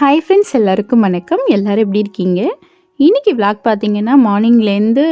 Hi friends எல்லாருக்கும் வணக்கம். எல்லோரும் எப்படி இருக்கீங்க? இன்றைக்கி விளாக் பார்த்தீங்கன்னா மார்னிங்லேருந்து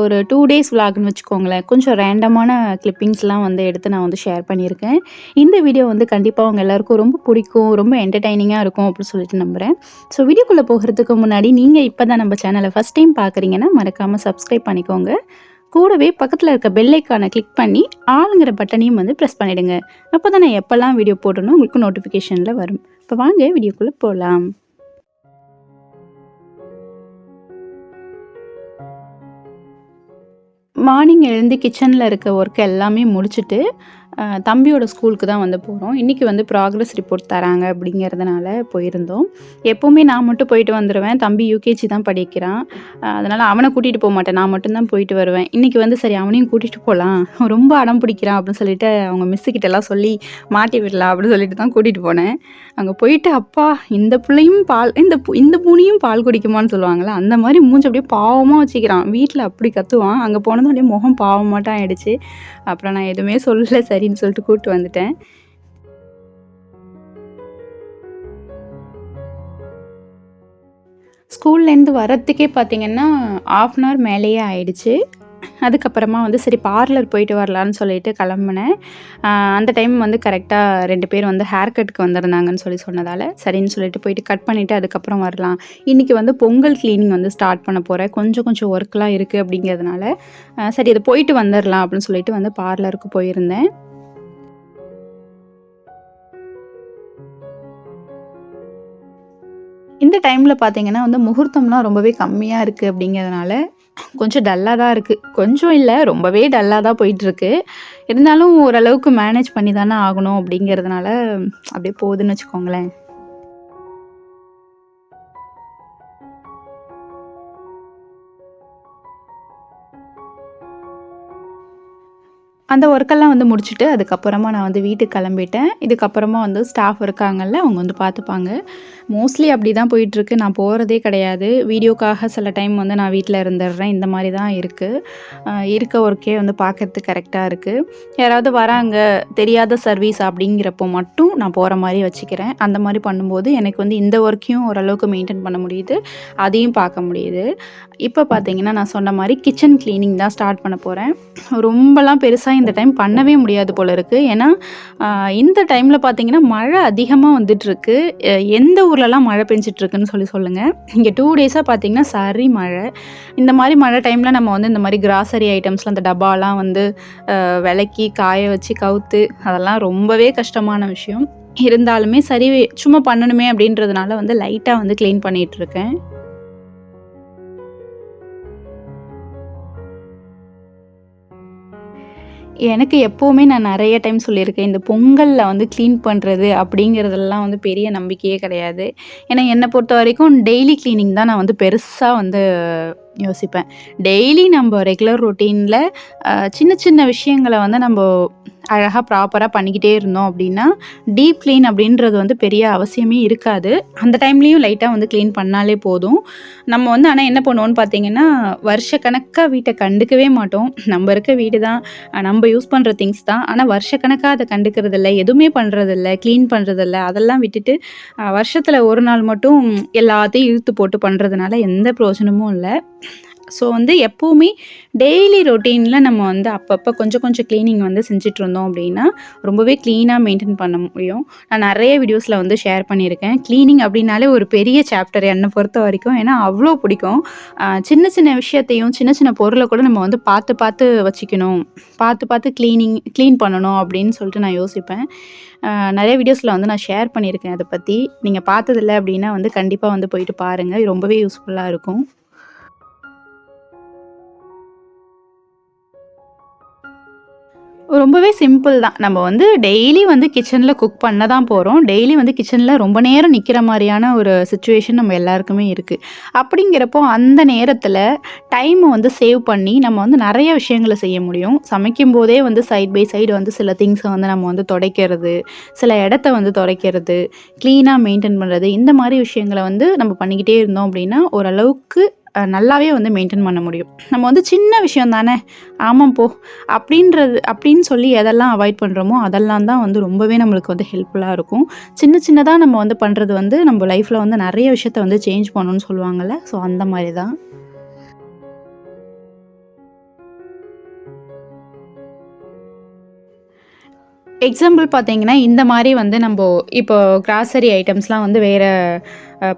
ஒரு டூ டேஸ் விளாக்னு வச்சுக்கோங்களேன். கொஞ்சம் ரேண்டமான கிளிப்பிங்ஸ்லாம் வந்து எடுத்து நான் வந்து ஷேர் பண்ணியிருக்கேன். இந்த வீடியோ வந்து கண்டிப்பாக அவங்க எல்லாருக்கும் ரொம்ப பிடிக்கும் ரொம்ப என்டர்டைனிங்காக இருக்கும் அப்படின்னு சொல்லிட்டு நம்புகிறேன் ஸோ வீடியோக்குள்ளே போகிறதுக்கு முன்னாடி நீங்கள் இப்போ தான் நம்ம சேனலை ஃபஸ்ட் டைம் பார்க்குறீங்கன்னா மறக்காமல் சப்ஸ்கிரைப் பண்ணிக்கோங்க. கூடவே பக்கத்தில் இருக்க பெல்லைக்கானை கிளிக் பண்ணி ஆளுங்கிற பட்டனையும் வந்து ப்ரெஸ் பண்ணிவிடுங்க அப்போ தான் நான் எப்போல்லாம் வீடியோ போடணும் உங்களுக்கு நோட்டிஃபிகேஷனில் வரும். இப்போ வாங்க வீடியோக்குள்ளே போகலாம் மார்னிங் எழுந்து கிச்சனில் இருக்க ஒர்க் எல்லாமே முடிச்சுட்டு தம்பியோட ஸ்கூலுக்கு தான் வந்து போகிறோம் இன்றைக்கி வந்து ப்ராக்ரஸ் ரிப்போர்ட் தராங்க அப்படிங்கிறதுனால போயிருந்தோம். எப்போவுமே நான் மட்டும் போயிட்டு வந்துடுவேன் தம்பி யூகேஜி தான் படிக்கிறான். அதனால் அவனை கூட்டிகிட்டு போக மாட்டேன். நான் மட்டும்தான் போயிட்டு வருவேன். இன்றைக்கி வந்து சரி அவனையும் கூட்டிகிட்டு போகலாம் ரொம்ப அடம் பிடிக்கிறான் அப்படின்னு சொல்லிட்டு அவங்க மிஸ்ஸுக்கிட்டலாம் சொல்லி மாட்டி விடலாம் அப்படின்னு சொல்லிட்டு தான் கூட்டிகிட்டு போனேன். அங்கே போயிட்டு அப்பா இந்த பிள்ளையும் பால் இந்த இந்த பூனையும் பால் குடிக்குமான்னு சொல்லுவாங்களே அந்த மாதிரி மூஞ்சி அப்படியே பாவமாக வச்சுக்கிறான். வீட்டில் அப்படி கத்துவான். அங்கே போனதும் அப்படியே முகம் பாவமாட்டம் ஆகிடுச்சு அப்புறம் நான் எதுவுமே சொல்லலை. சரி சரின்னு சொல்லிட்டு கூப்பிட்டு வந்துட்டேன். ஸ்கூல்லேருந்து வரத்துக்கே பார்த்தீங்கன்னா ஆஃப் அன் ஹவர் மேலேயே ஆயிடுச்சு. அதுக்கப்புறமா வந்து சரி பார்லர் போயிட்டு வரலான்னு சொல்லிட்டு கிளம்புனேன். அந்த டைம் வந்து கரெக்டாக ரெண்டு பேர் வந்து ஹேர் கட்டுக்கு வந்திருந்தாங்கன்னு சொல்லி சொன்னதால் சரின்னு சொல்லிட்டு போயிட்டு கட் பண்ணிவிட்டு அதுக்கப்புறம் வரலாம். இன்றைக்கி வந்து பொங்கல் க்ளீனிங் வந்து ஸ்டார்ட் பண்ண போகிறேன் கொஞ்சம் கொஞ்சம் ஒர்க்லாம் இருக்குது அப்படிங்கிறதுனால சரி அதை போயிட்டு வந்துடலாம் அப்படின்னு சொல்லிட்டு வந்து பார்லருக்கு போயிருந்தேன். இந்த டைமில் பார்த்தீங்கன்னா வந்து முகூர்த்தம்லாம் ரொம்பவே கம்மியாக இருக்குது அப்படிங்கிறதுனால கொஞ்சம் டல்லாக தான் இருக்குது கொஞ்சம் இல்லை ரொம்பவே டல்லாக தான் போயிட்டுருக்கு இருந்தாலும் ஓரளவுக்கு மேனேஜ் பண்ணி தானே ஆகணும் அப்படிங்கிறதுனால அப்படியே போகுதுன்னு வச்சுக்கோங்களேன். அந்த ஒர்க்கெல்லாம் வந்து முடிச்சுட்டு அதுக்கப்புறமா நான் வந்து வீட்டுக்கு கிளம்பிட்டேன். இதுக்கப்புறமா வந்து ஸ்டாஃப் இருக்காங்கல்ல அவங்க வந்து பார்த்துப்பாங்க. மோஸ்ட்லி அப்படி தான் போயிட்டுருக்கு. நான் போகிறதே கிடையாது. வீடியோக்காக சில டைம் வந்து நான் வீட்டில் இருந்துடுறேன். இந்த மாதிரி தான் இருக்குது இருக்க ஒர்க்கே வந்து பார்க்கறதுக்கு கரெக்டாக இருக்குது யாராவது வராங்க தெரியாத சர்வீஸ் அப்படிங்கிறப்போ மட்டும் நான் போகிற மாதிரி வச்சுக்கிறேன். அந்த மாதிரி பண்ணும்போது எனக்கு வந்து இந்த ஒர்க்கையும் ஓரளவுக்கு மெயின்டைன் பண்ண முடியுது. அதையும் பார்க்க முடியுது. இப்போ பார்த்தீங்கன்னா நான் சொன்ன மாதிரி கிச்சன் க்ளீனிங் தான் ஸ்டார்ட் பண்ண போகிறேன் ரொம்பலாம் பெருசாக இந்த டைம் பண்ணவே முடியாது போல இருக்குது ஏன்னா இந்த டைமில் பார்த்தீங்கன்னா மழை அதிகமாக வந்துட்டுருக்கு. எந்த ஊர்லலாம் மழை பெஞ்சிட்ருக்குன்னு சொல்லி சொல்லுங்கள் இங்கே டூ டேஸாக பார்த்தீங்கன்னா சரி மழை. இந்த மாதிரி மழை டைமில் நம்ம வந்து இந்த மாதிரி கிராசரி ஐட்டம்ஸ்லாம் அந்த டப்பாலாம் வந்து விளக்கி காய வச்சு கவுத்து அதெல்லாம் ரொம்பவே கஷ்டமான விஷயம். இருந்தாலுமே சரி சும்மா பண்ணணுமே அப்படின்றதுனால வந்து லைட்டாக வந்து க்ளீன் பண்ணிகிட்ருக்கேன் எனக்கு எப்போவுமே நான் நிறைய டைம் சொல்லியிருக்கேன் இந்த பொங்கலில் வந்து க்ளீன் பண்ணுறது அப்படிங்கிறதெல்லாம் வந்து பெரிய நம்பிக்கையே கிடையாது. ஏன்னா என்னை பொறுத்த வரைக்கும் டெய்லி க்ளீனிங் தான் நான் வந்து பெருசாக வந்து யோசிப்பேன். டெய்லி நம்ம ரெகுலர் ரொட்டீனில் சின்ன சின்ன விஷயங்களை வந்து நம்ம அழகாக ப்ராப்பராக பண்ணிக்கிட்டே இருந்தோம் அப்படின்னா டீப் க்ளீன் அப்படின்றது வந்து பெரிய அவசியமே இருக்காது. அந்த டைம்லேயும் லைட்டாக வந்து க்ளீன் பண்ணாலே போதும். நம்ம வந்து ஆனால் என்ன பண்ணுவோன்னு பார்த்தீங்கன்னா வருஷக்கணக்காக வீட்டை கண்டுக்கவே மாட்டோம். நம்ம இருக்க வீடு தான். நம்ம யூஸ் பண்ணுற திங்ஸ் தான். ஆனால் வருஷக்கணக்காக அதை கண்டுக்கிறதில்ல எதுவுமே பண்ணுறதில்ல க்ளீன் பண்ணுறதில்ல அதெல்லாம் விட்டுட்டு வருஷத்தில் ஒரு நாள் மட்டும் எல்லாத்தையும் இழுத்து போட்டு பண்ணுறதுனால எந்த பிரயோஜனமும் இல்லை. ஸோ வந்து எப்போவுமே டெய்லி ரொட்டீனில் நம்ம வந்து அப்பப்போ கொஞ்சம் கொஞ்சம் க்ளீனிங் வந்து செஞ்சுட்டு இருந்தோம் அப்படின்னா ரொம்பவே க்ளீனாக மெயின்டைன் பண்ண முடியும். நான் நிறைய வீடியோஸில் வந்து ஷேர் பண்ணியிருக்கேன். க்ளீனிங் அப்படின்னாலே ஒரு பெரிய சாப்டர் என்னை பொறுத்த வரைக்கும். ஏன்னா அவ்வளோ பிடிக்கும். சின்ன சின்ன விஷயத்தையும் சின்ன சின்ன பொருளை கூட நம்ம வந்து பார்த்து பார்த்து வச்சுக்கணும். பார்த்து பார்த்து க்ளீனிங் க்ளீன் பண்ணணும் அப்படின்னு சொல்லிட்டு நான் யோசிப்பேன். நிறைய வீடியோஸில் வந்து நான் ஷேர் பண்ணியிருக்கேன் அதை பற்றி நீங்கள் பார்த்ததில்ல அப்படின்னா வந்து கண்டிப்பாக வந்து போயிட்டு பாருங்கள் ரொம்பவே யூஸ்ஃபுல்லாக இருக்கும். ரொம்பவே சிம்பிள் தான். நம்ம வந்து டெய்லி வந்து கிச்சனில் குக் பண்ண தான் போகிறோம் டெய்லி வந்து கிச்சனில் ரொம்ப நேரம் நிற்கிற மாதிரியான ஒரு சுச்சுவேஷன் நம்ம எல்லாருக்குமே இருக்குது அப்படிங்கிறப்போ அந்த நேரத்தில் டைமை வந்து சேவ் பண்ணி நம்ம வந்து நிறைய விஷயங்களை செய்ய முடியும். சமைக்கும் போதே வந்து சைட் பை சைடு வந்து சில திங்ஸை வந்து நம்ம வந்து துடைக்கிறது சில இடத்த வந்து துடைக்கிறது க்ளீனாக மெயின்டைன் பண்ணுறது இந்த மாதிரி விஷயங்களை வந்து நம்ம பண்ணிக்கிட்டே இருந்தோம் அப்படின்னா ஓரளவுக்கு நல்லாவே வந்து மெயின்டைன் பண்ண முடியும். நம்ம வந்து சின்ன விஷயம் தானே? ஆமாம் போ. அப்படின்றது அப்படின்னு சொல்லி எதெல்லாம் அவாய்ட் பண்ணுறோமோ அதெல்லாம் தான் வந்து ரொம்பவே நம்மளுக்கு வந்து ஹெல்ப்ஃபுல்லாக இருக்கும். சின்ன சின்னதாக நம்ம வந்து பண்ணுறது வந்து நம்ம லைஃப்பில் வந்து நிறைய விஷயத்த வந்து சேஞ்ச் பண்ணணும்னு சொல்லுவாங்கள்ல ஸோ அந்த மாதிரி தான். எக்ஸாம்பிள் பார்த்தீங்கன்னா இந்த மாதிரி வந்து நம்ம இப்போ கிராசரி ஐட்டம்ஸ்லாம் வந்து வேறு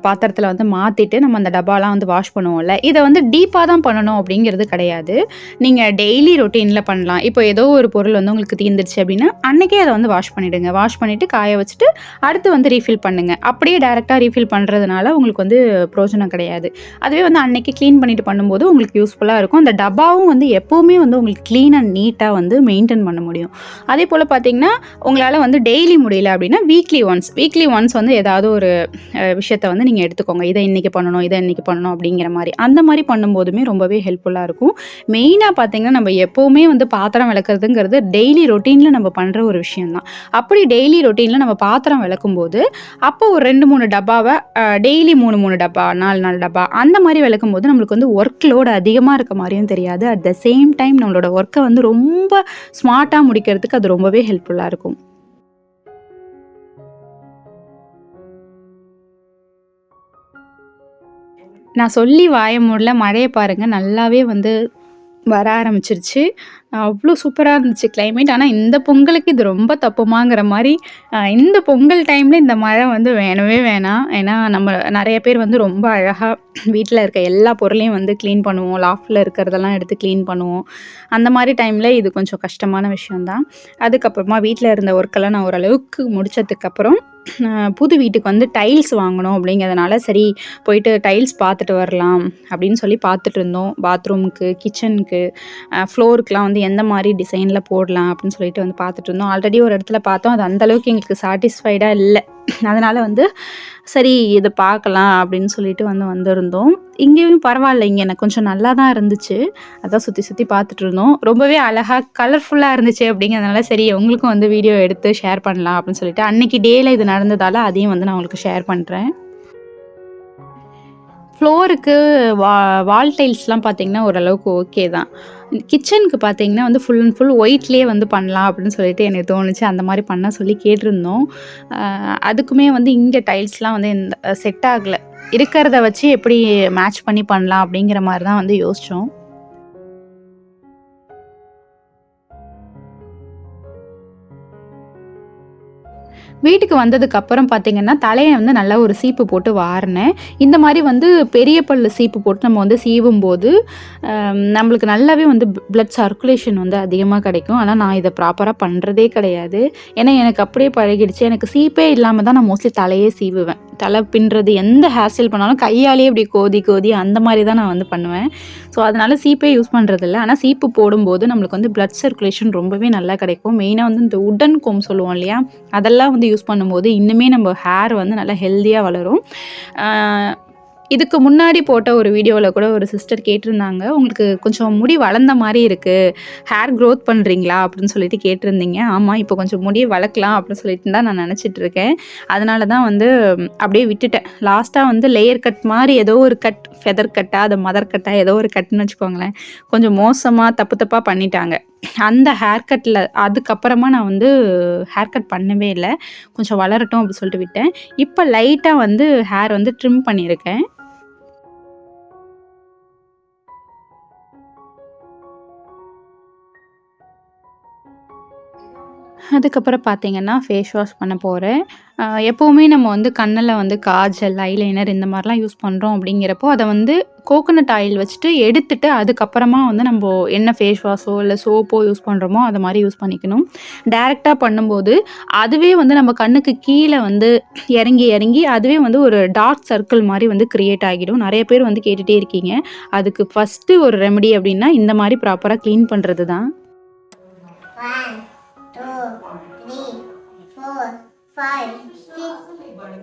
பாத்திரத்தில் வந்து மாற்றிட்டு நம்ம அந்த டப்பாலாம் வந்து வாஷ் பண்ணுவோம்ல. இதை வந்து டீப்பாக தான் பண்ணணும் அப்படிங்கிறது கிடையாது. நீங்கள் டெய்லி ரொட்டீனில் பண்ணலாம். இப்போ ஏதோ ஒரு பொருள் வந்து உங்களுக்கு தீர்ந்துருச்சு அப்படின்னா அன்றைக்கே அதை வந்து வாஷ் பண்ணிவிடுங்க வாஷ் பண்ணிவிட்டு காய வச்சுட்டு அடுத்து வந்து ரீஃபில் பண்ணுங்கள் அப்படியே டேரெக்டாக ரீஃபில் பண்ணுறதுனால உங்களுக்கு வந்து பிரோஜனம் கிடையாது. அதுவே வந்து அன்னைக்கு க்ளீன் பண்ணிட்டு பண்ணும்போது உங்களுக்கு யூஸ்ஃபுல்லாக இருக்கும். அந்த டப்பாவும் வந்து எப்போவுமே வந்து உங்களுக்கு க்ளீன் அண்ட் நீட்டாக வந்து மெயின்டைன் பண்ண முடியும். அதே போல் பார்த்தீங்கன்னா உங்களால் வந்து டெய்லி முடியல அப்படின்னா வீக்லி ஒன்ஸ் வீக்லி ஒன்ஸ் வந்து ஏதாவது ஒரு விஷயத்தை வந்து வந்து நீங்கள் எடுத்துக்கோங்க. இதை இன்றைக்கி பண்ணணும் இதை இன்றைக்கி பண்ணணும் அப்படிங்கிற மாதிரி. அந்த மாதிரி பண்ணும்போதுமே ரொம்பவே ஹெல்ப்ஃபுல்லாக இருக்கும். மெயினாக பார்த்தீங்கன்னா நம்ம எப்போவுமே வந்து பாத்திரம் விளக்குறதுங்கிறது டெய்லி ரொட்டீனில் நம்ம பண்ணுற ஒரு விஷயம்தான். அப்படி டெய்லி ரொட்டீனில் நம்ம பாத்திரம் விளக்கும்போது அப்போ ஒரு ரெண்டு மூணு டப்பாவை டெய்லி மூணு மூணு டப்பா நாலு நாலு டப்பா அந்த மாதிரி விளக்கும் போது நம்மளுக்கு வந்து ஒர்க் லோடு அதிகமாக இருக்க மாதிரியும் தெரியாது. அட் த சேம் டைம் நம்மளோட ஒர்க்கை வந்து ரொம்ப ஸ்மார்ட்டாக முடிக்கிறதுக்கு அது ரொம்பவே ஹெல்ப்ஃபுல்லாக இருக்கும். நான் சொல்லி வாய மூடல மழையை பாருங்கள் நல்லாவே வந்து வர ஆரம்பிச்சிருச்சு. அவ்வளோ சூப்பராக இருந்துச்சு கிளைமேட் ஆனால் இந்த பொங்கலுக்கு இது ரொம்ப தப்புமாங்கிற மாதிரி இந்த பொங்கல் டைமில் இந்த மழை வந்து வேணவே வேணாம். ஏன்னா நம்ம நிறைய பேர் வந்து ரொம்ப அழகாக வீட்டில் இருக்க எல்லா பொருளையும் வந்து க்ளீன் பண்ணுவோம். லாஃப்டில் இருக்கிறதெல்லாம் எடுத்து க்ளீன் பண்ணுவோம். அந்த மாதிரி டைமில் இது கொஞ்சம் கஷ்டமான விஷயந்தான் அதுக்கப்புறமா வீட்டில் இருந்த ஒர்க்கெல்லாம் நான் ஓரளவுக்கு முடிச்சதுக்கப்புறம் புது வீட்டுக்கு வந்து டைல்ஸ் வாங்கணும் அப்படிங்கிறதுனால சரி போயிட்டு டைல்ஸ் பார்த்துட்டு வரலாம் அப்படின்னு சொல்லி பார்த்துட்டு இருந்தோம். பாத்ரூமுக்கு கிச்சனுக்கு ஃப்ளோருக்குலாம் வந்து எந்த மாதிரி டிசைனில் போடலாம் அப்படின்னு சொல்லிட்டு வந்து பார்த்துட்டு இருந்தோம். ஆல்ரெடி ஒரு இடத்துல பார்த்தோம். அது அந்தளவுக்கு எங்களுக்கு சாட்டிஸ்ஃபைடாக இல்லை. அதனால் வந்து சரி இது பார்க்கலாம் அப்படின்னு சொல்லிட்டு வந்து வந்திருந்தோம். இங்கேயும் பரவாயில்ல இங்கே எனக்கு கொஞ்சம் நல்லா தான் இருந்துச்சு. அதான் சுற்றி சுற்றி பார்த்துட்டு இருந்தோம் ரொம்பவே அழகாக கலர்ஃபுல்லாக இருந்துச்சு அப்படிங்கிறதுனால சரி உங்களுக்கும் வந்து வீடியோ எடுத்து ஷேர் பண்ணலாம் அப்படின்னு சொல்லிட்டு அன்னைக்கு டேயில் இது நடந்ததால் அதையும் வந்து நான் உங்களுக்கு ஷேர் பண்ணுறேன் ஃப்ளோருக்கு வா வால் டைல்ஸ்லாம் பார்த்தீங்கன்னா ஓரளவுக்கு ஓகே தான். கிச்சனுக்கு பார்த்தீங்கன்னா வந்து ஃபுல் அண்ட் ஃபுல் ஒயிட்லேயே வந்து பண்ணலாம் அப்படின்னு சொல்லிட்டு எனக்கு தோணுச்சு. அந்த மாதிரி பண்ண சொல்லி கேட்டிருந்தோம். அதுக்குமே வந்து இங்கே டைல்ஸ்லாம் வந்து இந்த செட் ஆகலை. இருக்கிறத வச்சு எப்படி மேட்ச் பண்ணி பண்ணலாம் அப்படிங்கிற மாதிரி தான் வந்து யோசித்தோம் வீட்டுக்கு வந்ததுக்கு அப்புறம் பார்த்தீங்கன்னா தலையை வந்து நல்லா ஒரு சீப்பு போட்டு வாரினேன். இந்த மாதிரி வந்து பெரிய பல்லு சீப்பு போட்டு நம்ம வந்து சீவும் போது நம்மளுக்கு நல்லாவே வந்து பிளட் சர்க்குலேஷன் வந்து அதிகமாக கிடைக்கும். ஆனால் நான் இதை ப்ராப்பராக பண்ணுறதே கிடையாது. ஏன்னா எனக்கு அப்படியே பழகிடுச்சு. எனக்கு சீப்பே இல்லாமல் தான் நான் மோஸ்ட்லி தலையே சீவுவேன். தலை பின்னுறது எந்த ஹேர் ஸ்டைல் பண்ணாலும் கையாலேயே இப்படி கோதி கோதி அந்த மாதிரி தான் நான் வந்து பண்ணுவேன். ஸோ அதனால சீப்பே யூஸ் பண்ணுறதில்ல ஆனால் சீப்பு போடும்போது நம்மளுக்கு வந்து பிளட் சர்க்குலேஷன் ரொம்பவே நல்லா கிடைக்கும். மெயினாக வந்து இந்த உடன் கோம் சொல்லுவோம் இல்லையா? அதெல்லாம் வந்து யூஸ் பண்ணும்போது இன்னுமே நம்ம ஹேர் வந்து நல்லா ஹெல்த்தியாக வளரும். இதுக்கு முன்னாடி போட்ட ஒரு வீடியோவில் கூட ஒரு சிஸ்டர் கேட்டிருந்தாங்க. உங்களுக்கு கொஞ்சம் முடி வளர்ந்த மாதிரி இருக்குது ஹேர் க்ரோத் பண்ணுறீங்களா அப்படின்னு சொல்லிட்டு கேட்டிருந்தீங்க. ஆமாம் இப்போ கொஞ்சம் முடியை வளர்க்கலாம் அப்படின்னு சொல்லிட்டு தான் நான் நினச்சிட்ருக்கேன் அதனால தான் வந்து அப்படியே விட்டுட்டேன். லாஸ்ட்டாக வந்து லேயர் கட் மாதிரி ஏதோ ஒரு கட் ஃபெதர் கட்டாக அது மதர் கட்டாக ஏதோ ஒரு கட்டுன்னு வச்சுக்கோங்களேன். கொஞ்சம் மோசமாக தப்பு தப்பாக பண்ணிட்டாங்க. அந்த ஹேர் கட்டில் அதுக்கப்புறமா நான் வந்து ஹேர் கட் பண்ணவே இல்லை. கொஞ்சம் வளரட்டும் அப்படி சொல்லிட்டு விட்டேன். இப்போ லைட்டாக வந்து ஹேர் வந்து ட்ரிம் பண்ணியிருக்கேன். அதுக்கப்புறம் பார்த்தீங்கன்னா ஃபேஸ் வாஷ் பண்ண போகிறேன் எப்போவுமே நம்ம வந்து கண்ணில் வந்து காஜல் ஐலைனர் இந்த மாதிரிலாம் யூஸ் பண்ணுறோம் அப்படிங்கிறப்போ அதை வந்து கோகோனட் ஆயில் வச்சுட்டு எடுத்துட்டு அதுக்கப்புறமா வந்து நம்ம என்ன ஃபேஸ் வாஷோ இல்லை சோப்போ யூஸ் பண்ணுறோமோ அது மாதிரி யூஸ் பண்ணிக்கணும். டைரெக்டாக பண்ணும்போது அதுவே வந்து நம்ம கண்ணுக்கு கீழே வந்து இறங்கி இறங்கி அதுவே வந்து ஒரு டார்க் சர்க்கிள் மாதிரி வந்து க்ரியேட் ஆகிடும். நிறைய பேர் வந்து கேட்டுகிட்டே இருக்கீங்க. அதுக்கு ஃபஸ்ட்டு ஒரு ரெமெடி அப்படின்னா இந்த மாதிரி ப்ராப்பராக க்ளீன் பண்ணுறது தான் two, three, four, five, six,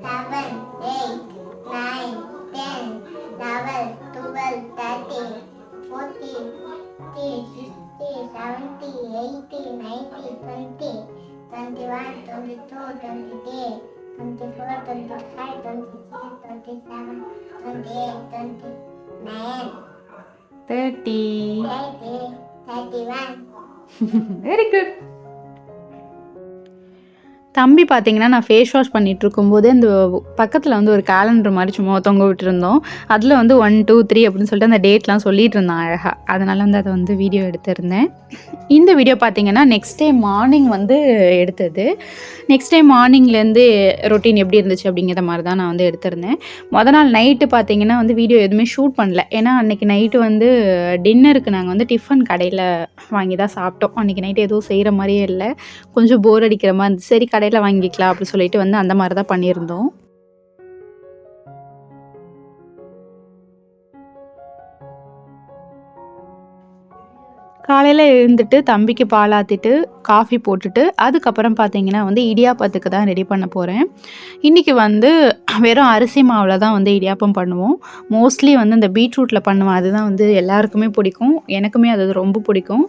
seven, eight, nine, ten, eleven, twelve, thirteen, fourteen, fifteen, sixteen, seventeen, eighteen, nineteen, twenty, twenty-one, twenty-two, twenty-three, twenty-four, twenty-five, twenty-six, twenty-seven, twenty-eight, twenty-nine, thirty, thirty, thirty-one. Very good. தம்பி பார்த்தீங்கன்னா நான் face wash பண்ணிட்டு இருக்கும்போது அந்த பக்கத்தில் வந்து ஒரு calendar மாதிரி சும்மா தொங்க விட்டுருந்தோம். அதில் வந்து ஒன் டூ த்ரீ அப்படின்னு சொல்லிட்டு அந்த டேட்லாம் சொல்லிட்டு இருந்தான் அழகாக அதனால வந்து அதை வந்து வீடியோ எடுத்திருந்தேன். இந்த வீடியோ பார்த்தீங்கன்னா நெக்ஸ்ட் டே மார்னிங் வந்து எடுத்தது. நெக்ஸ்ட் டே மார்னிங்லேருந்து ரொட்டீன் எப்படி இருந்துச்சு அப்படிங்கிற மாதிரி தான் நான் வந்து எடுத்திருந்தேன். மொதல் நாள் நைட்டு பார்த்தீங்கன்னா வந்து வீடியோ எதுவுமே ஷூட் பண்ணல. ஏன்னா அன்றைக்கி நைட்டு வந்து டின்னருக்கு நாங்கள் வந்து டிஃபன் கடையில் வாங்கி தான் சாப்பிட்டோம். அன்றைக்கி நைட்டு எதுவும் செய்கிற மாதிரியே இல்லை. கொஞ்சம் போர் அடிக்கிற மாதிரி இருந்துச்சு. சரி கடையில் வாங்கிக்கலாம் அப்படி சொல்லிட்டு வந்து அந்த மாதிரி தான் பண்ணியிருந்தோம். காலையில் எழுந்துட்டு தம்பிக்கு பாலாத்திட்டு காஃபி போட்டுட்டு அதுக்கப்புறம் பார்த்தீங்கன்னா வந்து இடியாப்பத்துக்கு தான் ரெடி பண்ண போகிறேன் இன்றைக்கி வந்து வெறும் அரிசி மாவில் தான் வந்து இடியாப்பம் பண்ணுவோம். மோஸ்ட்லி வந்து இந்த பீட்ரூட்டில் பண்ணுவேன். அதுதான் வந்து எல்லாருக்குமே பிடிக்கும். எனக்குமே அது ரொம்ப பிடிக்கும்.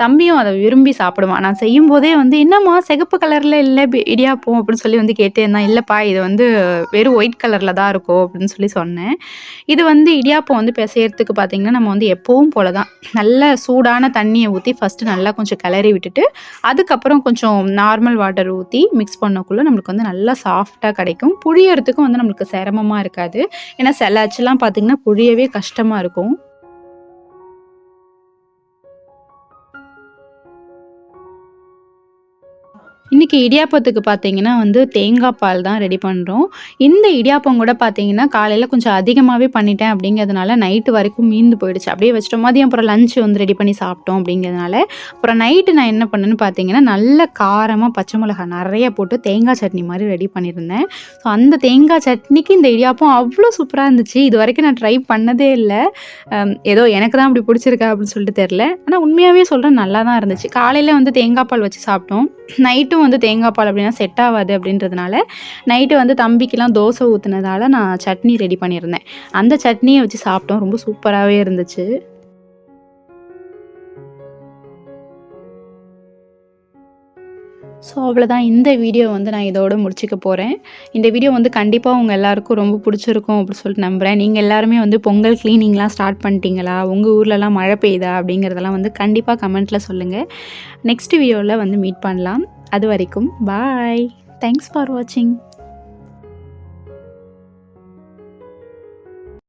தம்பியும் அதை விரும்பி சாப்பிடுவான். நான் செய்யும் போதே வந்து என்னம்மா சிகப்பு கலரில் இல்லை இடியாப்பம் அப்படின்னு சொல்லி வந்து கேட்டே இருந்தான் இல்லைப்பா இது வந்து வெறும் ஒயிட் கலரில் தான் இருக்கும் அப்படின்னு சொல்லி சொன்னேன். இது வந்து இடியாப்பம் வந்து பிசையறதுக்கு பார்த்தீங்கன்னா நம்ம வந்து எப்பவும் போல தான் நல்ல சூடான தண்ணியை ஊற்றி ஃபஸ்ட்டு நல்லா கொஞ்சம் கிளறி விட்டுட்டு அதுக்கப்புறம் கொஞ்சம் நார்மல் வாட்டர் ஊற்றி மிக்ஸ் பண்ணக்குள்ளே நம்மளுக்கு வந்து நல்லா சாஃப்டாக கிடைக்கும். புழியறதுக்கும் வந்து நம்மளுக்கு சிரமமாக இருக்காது. ஏன்னா சில அச்சுலாம் பார்த்தீங்கன்னா புழியவே கஷ்டமாக இருக்கும். இன்றைக்கி இடியாப்பத்துக்கு பார்த்தீங்கன்னா வந்து தேங்காய் பால் தான் ரெடி பண்ணுறோம் இந்த இடியாப்பம் கூட பார்த்தீங்கன்னா காலையில் கொஞ்சம் அதிகமாகவே பண்ணிட்டேன் அப்படிங்கிறதுனால நைட்டு வரைக்கும் மீந்து போயிடுச்சு. அப்படியே வச்சுட்டோம். மதியம் அப்புறம் லஞ்ச் வந்து ரெடி பண்ணி சாப்பிட்டோம் அப்படிங்கிறதுனால. அப்புறம் நைட்டு நான் என்ன பண்ணேன்னு பார்த்தீங்கன்னா நல்ல காரமாக பச்சை மிளகாய் நிறைய போட்டு தேங்காய் சட்னி மாதிரி ரெடி பண்ணியிருந்தேன். ஸோ அந்த தேங்காய் சட்னிக்கு இந்த இடியாப்பம் அவ்வளோ சூப்பராக இருந்துச்சு. இது வரைக்கும் நான் ட்ரை பண்ணதே இல்லை. ஏதோ எனக்கு தான் அப்படி பிடிச்சிருக்கா அப்படின்னு சொல்லிட்டு தெரில ஆனால் உண்மையாகவே சொல்கிறேன் நல்லா தான் இருந்துச்சு. காலையில் வந்து தேங்காய் பால் வச்சு சாப்பிட்டோம். நைட்டும் வந்து தேங்காய் பால் அப்படின்னா செட் ஆகாது அப்படின்றதுனால நைட்டு வந்து தம்பிக்கெலாம் தோசை ஊற்றுனதால நான் சட்னி ரெடி பண்ணியிருந்தேன். அந்த சட்னியை வச்சு சாப்பிட்டோம். ரொம்ப சூப்பராகவே இருந்துச்சு. ஸோ அவ்வளோதான் இந்த வீடியோ வந்து நான் இதோட முடிச்சுக்க போகிறேன் இந்த வீடியோ வந்து கண்டிப்பாக உங்கள் எல்லாருக்கும் ரொம்ப பிடிச்சிருக்கும் அப்படின்னு சொல்லிட்டு நம்புகிறேன் நீங்கள் எல்லாருமே வந்து பொங்கல் க்ளீனிங்லாம் ஸ்டார்ட் பண்ணிட்டீங்களா? உங்கள் ஊர்லலாம் மழை பெய்யுதா? அப்படிங்கிறதெல்லாம் வந்து கண்டிப்பாக கமெண்ட்டில் சொல்லுங்கள் நெக்ஸ்ட் வீடியோவில் வந்து மீட் பண்ணலாம். அது வரைக்கும் பாய் தேங்க்ஸ் ஃபார் வாட்சிங்